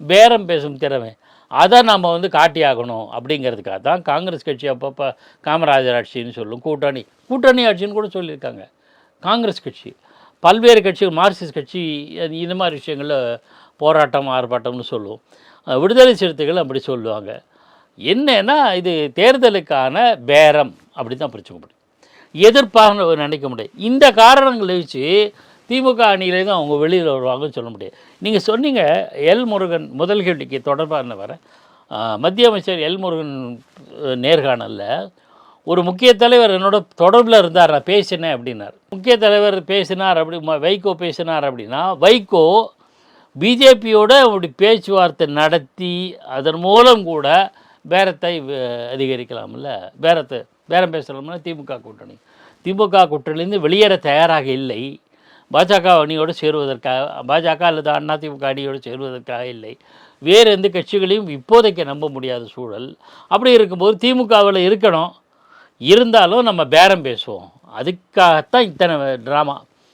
பேரம் பேசும் திறமை. அதை நம்ம வந்து காட்டியாகணும் அப்படிங்கிறதுக்காக தான் காங்கிரஸ் கட்சி அப்பப்போ காமராஜர் ஆட்சின்னு சொல்லும் கூட்டணி. கூட்டணி ஆட்சின்னு கூட சொல்லியிருக்காங்க. காங்கிரஸ் கட்சி. பல்வேறு கட்சிகள் மார்க்சிஸ்ட் கட்சி அது இந்த மாதிரி விஷயங்களில் போராட்டம் ஆர்ப்பாட்டம்னு சொல்லுவோம். விடுதலை சிறுத்தைகள் அப்படி சொல்லுவாங்க. என்னன்னா இது தேர்தலுக்கான பேரம் அப்படி தான் பிரிச்சுக்க முடியும் எதிர்ப்பாக நினைக்க முடியாது. இந்த காரணங்களை வச்சு திமுக அணியிலேருந்து அவங்க வெளியில் வருவாங்கன்னு சொல்ல முடியாது. நீங்கள் சொன்னீங்க எல் முருகன் முதல் கேள்விக்கு தொடர்பான வர மத்திய அமைச்சர் எல் முருகன் நேர்காணலில். ஒரு முக்கிய தலைவர் என்னோட தொடர்பில் இருந்தார் நான் பேசினேன் அப்படின்னார். முக்கிய தலைவர் பேசினார் அப்படி வைகோ பேசினார் அப்படின்னா வைகோ பிஜேபியோட அப்படி பேச்சுவார்த்தை நடத்தி அதன் மூலம் கூட பேரத்தை அதிகரிக்கலாம்ல. பேரத்தை பேரம் பேசலாம்னா திமுக கூட்டணி. திமுக கூட்டணியிலேருந்து வெளியேற தயாராக இல்லை. பாஜக அணியோடு சேருவதற்காக பாஜக அல்லது அதிமுக அணியோடு சேருவதற்காக இல்லை. வேறு எந்த கட்சிகளையும் இப்போதைக்கு நம்ப முடியாத சூழல். அப்படி இருக்கும்போது திமுகவில் இருக்கணும். இருந்தாலும் நம்ம பேரம் பேசுவோம். அதுக்காகத்தான் இத்தனை ட்ராமா